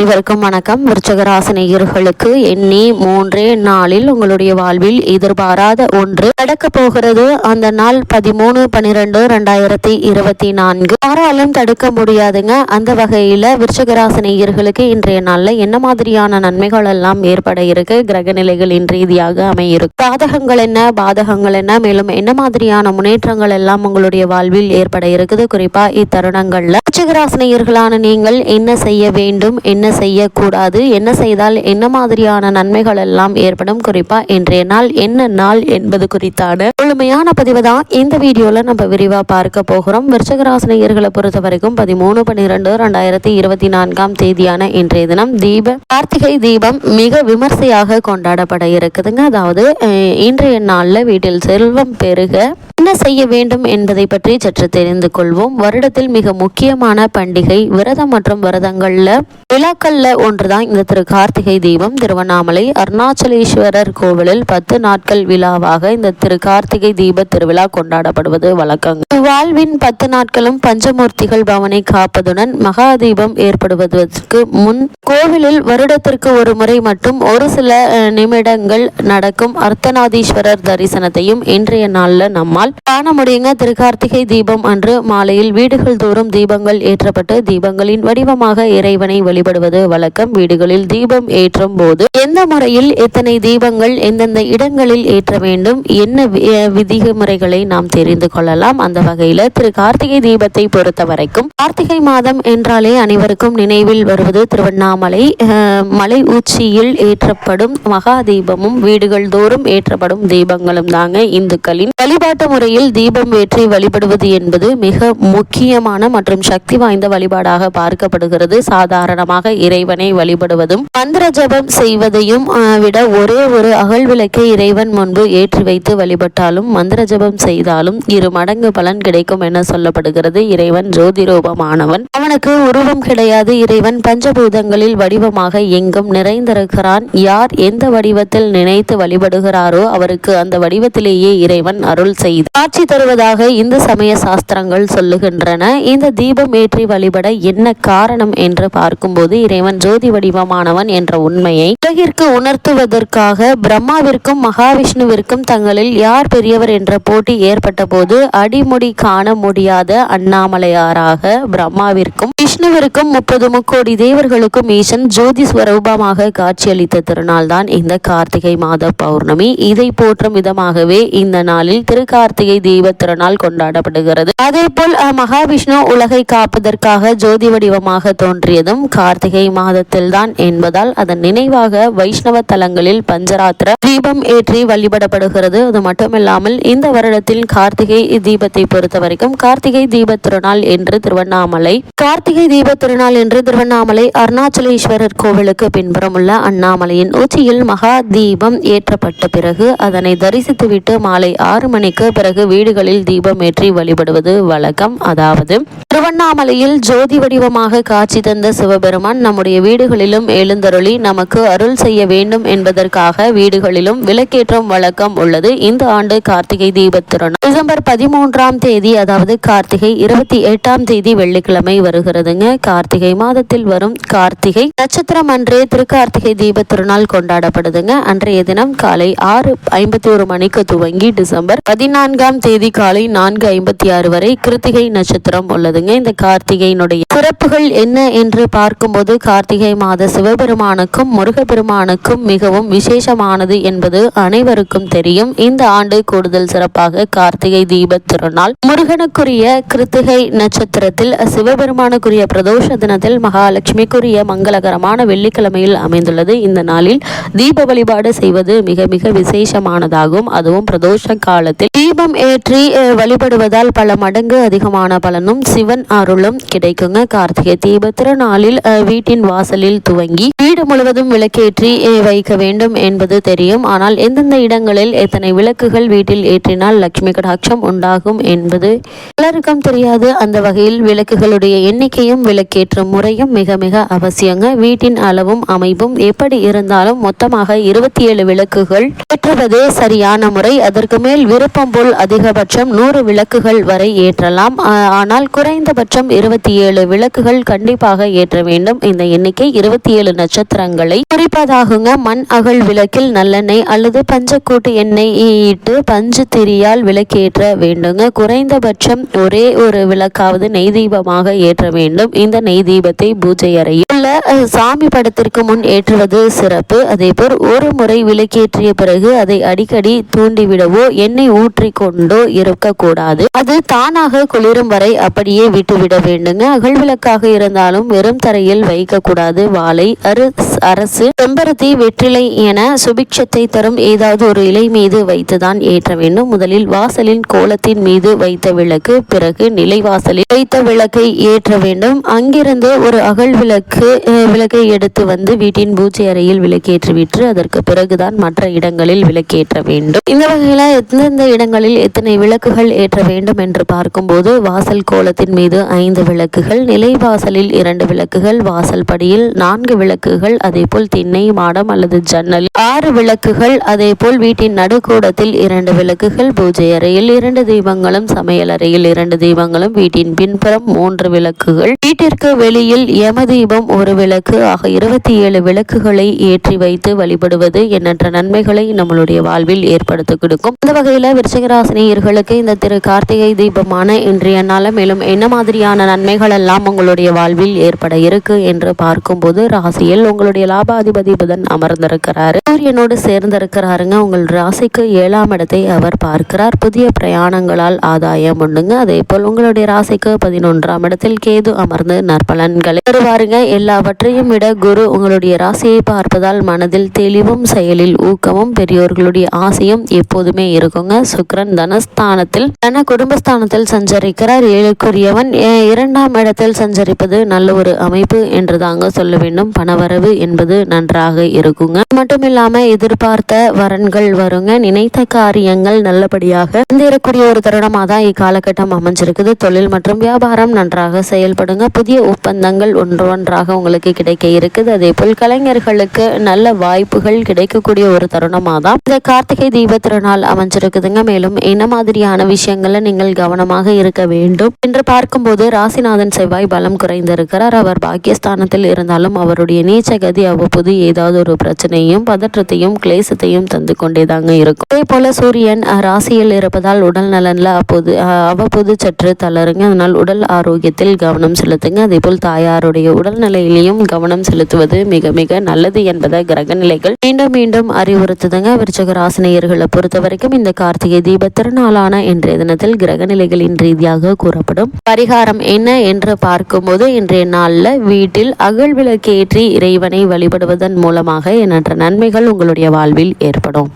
அனைவருக்கும் வணக்கம். விருச்சகராசனையர்களுக்கு எண்ணி மூன்றே நாளில் உங்களுடைய வாழ்வில் எதிர்பாராத ஒன்று நடக்க போகிறது. அந்த நாள் பதிமூணு பன்னிரெண்டு ரெண்டாயிரத்தி இருபத்தி நான்கு. யாராலும் தடுக்க முடியாதுங்க. அந்த வகையில விருச்சகராசனையர்களுக்கு இன்றைய நாள்ல என்ன மாதிரியான நன்மைகள் எல்லாம் ஏற்பட இருக்கு? கிரக நிலைகளின் ரீதியாக அமையிருக்கு. பாதகங்கள் என்ன? பாதகங்கள் என்ன? மேலும் என்ன மாதிரியான முன்னேற்றங்கள் எல்லாம் உங்களுடைய வாழ்வில் ஏற்பட இருக்குது? குறிப்பா இத்தருணங்கள்ல. விருச்சகராசனையர்களான நீங்கள் என்ன செய்ய வேண்டும்? என்ன செய்யக்கூடாது? என்ன செய்தால் என்ன மாதிரியான நன்மைகள் எல்லாம் ஏற்படும்? குறிப்பா இன்றைய நாள் என்ன நாள் என்பது குறித்தான முழுமையான பதிவு தான் இந்த வீடியோல நம்ம விரிவா பார்க்க போகிறோம். விருச்சகராசினியர்களை பொறுத்த வரைக்கும் பதிமூணு பன்னிரெண்டு ரெண்டாயிரத்தி இருபத்தி நான்காம் தேதியான இன்றைய தினம் தீப கார்த்திகை தீபம் மிக விமர்சையாக கொண்டாடப்பட இருக்குதுங்க. அதாவது இன்றைய நாள்ல வீட்டில் செல்வம் பெருக என்ன செய்ய வேண்டும் என்பதை பற்றி சற்று தெரிந்து கொள்வோம். வருடத்தில் மிக முக்கியமான பண்டிகை விரதம் மற்றும் விரதங்கள்ல விழாக்கள்ல ஒன்றுதான் இந்த திரு கார்த்திகை தீபம். திருவண்ணாமலை அருணாச்சலேஸ்வரர் கோவிலில் பத்து நாட்கள் விழாவாக இந்த திரு கார்த்திகை தீப திருவிழா கொண்டாடப்படுவது வழக்கம் வாழ்வின் பத்து நாட்களும் பஞ்சமூர்த்திகள் பவனை காப்பதுடன் மகா தீபம் ஏற்படுவதற்கு முன் கோவிலில் வருடத்திற்கு ஒரு முறை மட்டும் ஒரு சில நிமிடங்கள் நடக்கும் அர்த்தநாதீஸ்வரர் தரிசனத்தையும் இன்றைய நாளில் நம்மால் காண முடியுங்க திருக்கார்த்திகை தீபம் அன்று மாலையில் வீடுகள் தோறும் தீபங்கள் ஏற்றப்பட்டு தீபங்களின் வடிவமாக இறைவனை வழிபடுவது வழக்கம். வீடுகளில் தீபம் ஏற்றும் போது எந்த முறையில் எத்தனை தீபங்கள் எந்தெந்த இடங்களில் ஏற்ற வேண்டும் என்ன விதிமுறைகளை நாம் தெரிந்து கொள்ளலாம். அந்த வகையில திரு கார்த்திகை தீபத்தை பொறுத்த வரைக்கும் கார்த்திகை மாதம் என்றாலே அனைவருக்கும் நினைவில் வருவது திருவண்ணாமலை. மலை உச்சியில் ஏற்றப்படும் மகா தீபமும் வீடுகள் தோறும் ஏற்றப்படும் தீபங்களும் தாங்க இந்துக்களின் வழிபாட்டு முறை முறையில் தீபம் ஏற்றி வழிபடுவது என்பது மிக முக்கியமான மற்றும் சக்தி வாய்ந்த வழிபாடாக பார்க்கப்படுகிறது. சாதாரணமாக இறைவனை வழிபடுவதும் மந்திர ஜபம் செய்வதையும் விட ஒரே ஒரு அகல் விளக்கை இறைவன் முன்பு ஏற்றி வைத்து வழிபட்டாலும் மந்திர ஜபம் செய்தாலும் இரு மடங்கு பலன் கிடைக்கும் என சொல்லப்படுகிறது. இறைவன் ஜோதி ரூபமானவன் அவனுக்கு உருவம் கிடையாது. இறைவன் பஞ்சபூதங்களில் வடிவமாக எங்கும் நிறைந்திருக்கிறான். யார் எந்த வடிவத்தில் நினைத்து வழிபடுகிறாரோ அவருக்கு அந்த வடிவத்திலேயே இறைவன் அருள் செய்து காட்சி தருவதாக இந்து சமய சாஸ்திரங்கள் சொல்லுகின்றன. இந்த தீபம் ஏற்றி வழிபட என்ன காரணம் என்று பார்க்கும்போது இறைவன் ஜோதி வடிவமானவன் என்ற உண்மையை உலகிற்கு உணர்த்துவதற்காக பிரம்மாவிற்கும் மகாவிஷ்ணுவிற்கும் தங்களில் யார் பெரியவர் என்ற போட்டி ஏற்பட்ட போது அடிமுடி காண முடியாத அண்ணாமலையாராக பிரம்மாவிற்கும் விஷ்ணுவிற்கும் முப்பது முக்கோடி தேவர்களுக்கும் ஈசன் ஜோதி ஸ்வரூபமாக காட்சியளித்த திருநாள் தான் இந்த கார்த்திகை மாத பௌர்ணமி. இதை போற்றும் விதமாகவே இந்த நாளில் திருக்கார்த்திகை தீப திருநாள் கொண்டாடப்படுகிறது. அதேபோல் மகாவிஷ்ணு உலகை காப்பதற்காக ஜோதி வடிவமாக தோன்றியதும் கார்த்திகை மாதத்தில் தான் என்பதால் அதன் நினைவாக வைஷ்ணவ தலங்களில் பஞ்சராத்திர தீபம் ஏற்றி வழிபடப்படுகிறது. அது மட்டுமில்லாமல் இந்த வருடத்தில் கார்த்திகை தீபத்தை பொறுத்த வரைக்கும் கார்த்திகை தீப திருநாள் என்று திருவண்ணாமலை கார்த்திகை தீப திருநாள் என்று திருவண்ணாமலை அருணாச்சலேஸ்வரர் கோவிலுக்கு பின்புறம் உள்ள அண்ணாமலையின் உச்சியில் மகா தீபம் ஏற்றப்பட்ட பிறகு அதனை தரிசித்துவிட்டு மாலை ஆறு மணிக்கு பிறகு பிறகு வீடுகளில் தீபம் ஏற்றி வழிபடுவது வழக்கம். அதாவது திருவண்ணாமலையில் ஜோதி வடிவமாக காட்சி தந்த சிவபெருமான் நம்முடைய வீடுகளிலும் எழுந்தருளி நமக்கு அருள் செய்ய வேண்டும் என்பதற்காக வீடுகளிலும் விளக்கேற்றும் வழக்கம் உள்ளது. இந்த ஆண்டு கார்த்திகை தீபத் திருநாள் டிசம்பர் பதிமூன்றாம் தேதி அதாவது கார்த்திகை இருபத்தி எட்டாம் தேதி வெள்ளிக்கிழமை வருகிறதுங்க. கார்த்திகை மாதத்தில் வரும் கார்த்திகை நட்சத்திரம் அன்றே திருக்கார்த்திகை தீப திருநாள் கொண்டாடப்படுதுங்க. அன்றைய தினம் காலை ஆறு ஐம்பத்தி ஒரு மணிக்கு துவங்கி டிசம்பர் பதினான்கு நான்காம் தேதி காலை நான்கு ஐம்பத்தி ஆறு வரை கிருத்திகை நட்சத்திரம் உள்ளதுங்க. இந்த கார்த்திகையினுடைய சிறப்புகள் என்ன என்று பார்க்கும்போது கார்த்திகை மாத சிவபெருமானுக்கும் முருகப்பெருமானுக்கும் மிகவும் விசேஷமானது என்பது அனைவருக்கும் தெரியும். இந்த ஆண்டு கூடுதல் சிறப்பாக கார்த்திகை தீப திருநாள். முருகனுக்குரிய கிருத்திகை நட்சத்திரத்தில் சிவபெருமானுக்குரிய பிரதோஷ தினத்தில் மகாலட்சுமிக்குரிய மங்களகரமான வெள்ளிக்கிழமையில் அமைந்துள்ளது. இந்த நாளில் தீப வழிபாடு செய்வது மிக மிக விசேஷமானதாகும். அதுவும் பிரதோஷ காலத்தில். தீபம் தீபம் ஏற்றி வழிபடுவதால் பல மடங்கு அதிகமான பலனும் சிவன் அருளும் கிடைக்குங்க. கார்த்திகை தீப திருநாளில் வீட்டின் வாசலில் துவங்கி வீடு முழுவதும் விளக்கேற்றி வைக்க வேண்டும் என்பது தெரியும். ஆனால் எந்தெந்த இடங்களில் எத்தனை விளக்குகள் வீட்டில் ஏற்றினால் லட்சுமி கடாட்சம் உண்டாகும் என்பது பலருக்கும் தெரியாது. அந்த வகையில் விளக்குகளுடைய எண்ணிக்கையும் விளக்கேற்றும் முறையும் மிக மிக அவசியங்க. வீட்டின் அளவும் அமைப்பும் எப்படி இருந்தாலும் மொத்தமாக இருபத்தி ஏழு விளக்குகள் ஏற்றுவதே சரியான முறை. அதற்கு மேல் விருப்பம் போல் அதிகபட்சம் நூறு விளக்குகள் வரை ஏற்றலாம். ஆனால் குறைந்தபட்சம் இருபத்தி ஏழு விளக்குகள் கண்டிப்பாக ஏற்ற வேண்டும். இந்த எண்ணிக்கை இருபத்தி ஏழு நட்சத்திரங்களை குறிப்பதாகுங்க. மண் அகல் விளக்கில் நல்லெண்ணெய் அல்லது பஞ்சக்கூட்டு எண்ணெய் இட்டு பஞ்சு திரியால் விளக்கேற்ற வேண்டுங்க. குறைந்தபட்சம் ஒரே ஒரு விளக்காவது நெய் தீபமாக ஏற்ற வேண்டும். இந்த நெய் தீபத்தை பூஜை அறையில் உள்ள சாமி படத்திற்கு முன் ஏற்றுவது சிறப்பு. அதேபோல் ஒரு முறை விளக்கேற்றிய பிறகு அதை அடிக்கடி தூண்டிவிடவோ எண்ணெய் ஊற்றி கொண்டோ இருக்கக்கூடாது. அது தானாக குளிரும் வரை அப்படியே விட்டுவிட வேண்டுங்க. அகல் விளக்காக இருந்தாலும் வெறும் தரையில் வைக்கக்கூடாது. வாழை அரசு அரசு செம்பருத்தி வெற்றிலை என சுபிக்ஷத்தை தரும் ஏதாவது ஒரு இலை மீது வைத்துதான் ஏற்ற வேண்டும். முதலில் வாசலின் கோலத்தின் மீது வைத்த விளக்கு பிறகு நிலைவாசலில் வைத்த விளக்கை ஏற்ற வேண்டும். அங்கிருந்து ஒரு அகல் விளக்கு விளக்கை எடுத்து வந்து வீட்டின் பூஜை அறையில் விளக்கேற்றி விட்டு அதற்கு பிறகுதான் மற்ற இடங்களில் விளக்கேற்ற வேண்டும். இந்த வகையில எந்தெந்த இடங்களில் எத்தனை விளக்குகள் ஏற்ற வேண்டும் என்று பார்க்கும்போது வாசல் கோலத்தின் மீது ஐந்து விளக்குகள் நிலைவாசலில் இரண்டு விளக்குகள் வாசல் படியில் நான்கு விளக்குகள் அதேபோல் திண்ணை மாடம் அல்லது ஜன்னல். ஆறு விளக்குகள் அதேபோல் வீட்டின் நடுக்கூடத்தில் இரண்டு விளக்குகள் பூஜை அறையில் இரண்டு தீபங்களும் சமையல் அறையில் இரண்டு தீபங்களும் வீட்டின் பின்புறம் மூன்று விளக்குகள். வீட்டிற்கு வெளியில் யம தீபம் ஒரு விளக்கு ஆக இருபத்தி ஏழு விளக்குகளை ஏற்றி வைத்து வழிபடுவது எண்ணற்ற நன்மைகளை நம்மளுடைய வாழ்வில் ஏற்படுத்தி கொடுக்கும். இந்த வகையில விருச்சிகராசினியர்களுக்கு இந்த திரு கார்த்திகை தீபமான இன்றைய நாள மேலும் என்ன மாதிரியான நன்மைகள் எல்லாம் உங்களுடைய வாழ்வில் ஏற்பட இருக்கு என்று பார்க்கும்போது ராசியில் உங்களுடைய லாபாதிபதி புதன் அமர்ந்திருக்கிறாரு. சூரியனோடு சேர்ந்திருக்கிறாருங்க. உங்கள் ராசிக்கு ஏழாம் இடத்தை அவர் பார்க்கிறார். புதிய பிரயாணங்களால் ஆதாயம் உண்டுங்க. அதே போல் உங்களுடைய ராசிக்கு பதினொன்றாம் இடத்தில் கேது அமர்ந்து நற்பலன்களை தருவாருங்க எல்லாவற்றையும் விட குரு உங்களுடைய ராசியை பார்ப்பதால் மனதில் தெளிவும் செயலில் ஊக்கமும் பெரியோர்களுடைய ஆசையும் எப்போதுமே இருக்குங்க. சுக்கிரன் தனஸ்தானத்தில் தன குடும்பஸ்தானத்தில் சஞ்சரிக்கிறார். ஏழுக்குரியவன் இரண்டாம் இடத்தில் சஞ்சரிப்பது நல்ல ஒரு அமைப்பு என்று தாங்க சொல்ல வேண்டும். பணவரவு என்பது நன்றாக இருக்குங்க. மட்டும் இல்லாம எதிர்பார்த்த வரன்கள் வருங்க. நினைத்த காரியங்கள் நல்லபடியாக இருக்கூடிய ஒரு தருணமாக தான் இக்காலகட்டம் அமைஞ்சிருக்குது. தொழில் மற்றும் வியாபாரம் நன்றாக செயல்படுங்க. புதிய ஒப்பந்தங்கள் ஒன்று ஒன்றாக உங்களுக்கு கிடைக்க இருக்குது. அதே போல் கலைஞர்களுக்கு நல்ல வாய்ப்புகள் கிடைக்கக்கூடிய ஒரு தருணமாக தான் இந்த கார்த்திகை தீப திருநாள் அமைஞ்சிருக்குதுங்க. மேலும் என்ன மாதிரியான விஷயங்களை நீங்கள் கவனமாக இருக்க வேண்டும்? என்று பார்க்கும்போது ராசிநாதன் செவ்வாய் பலம் குறைந்திருக்கிறார். அவர் பாக்கியஸ்தானத்தில் இருந்தாலும் அவருடைய நீச்ச கதி அவ்வப்போது ஏதாவது ஒரு பிரச்சனையும் பதற்றத்தையும் கிளேசத்தையும் தந்து கொண்டேதாங்க இருக்கும். அதே போல சூரியன் ராசியில் இருப்பதால் உடல் நலன்ல அப்போது அவ்வப்போது சற்று தளருங்க. அதனால் உடல் ஆரோக்கியத்தில் கவனம் செலுத்துங்க. அதே போல் தாயாருடைய உடல்நிலையிலையும் கவனம் செலுத்துவது மிக மிக நல்லது என்பதை கிரக நிலைகள் மீண்டும் மீண்டும் அறிவுறுத்துதுங்க. விருச்சக ராசினியர்களை பொறுத்த வரைக்கும் இந்த கார்த்திகை தீப திருநாளான இன்றைய தினத்தில் கிரக நிலைகளின் ரீதியாக கூறப்படும் பரிகாரம் என்ன என்று பார்க்கும்போது இன்றைய நாளில் வீட்டில் அகல் விளக்கேற்றி இறைவனை வழிபடுவதன் மூலமாக எண்ணற்ற நன்மைகள் உங்களுடைய வாழ்வில் ஏற்படும்.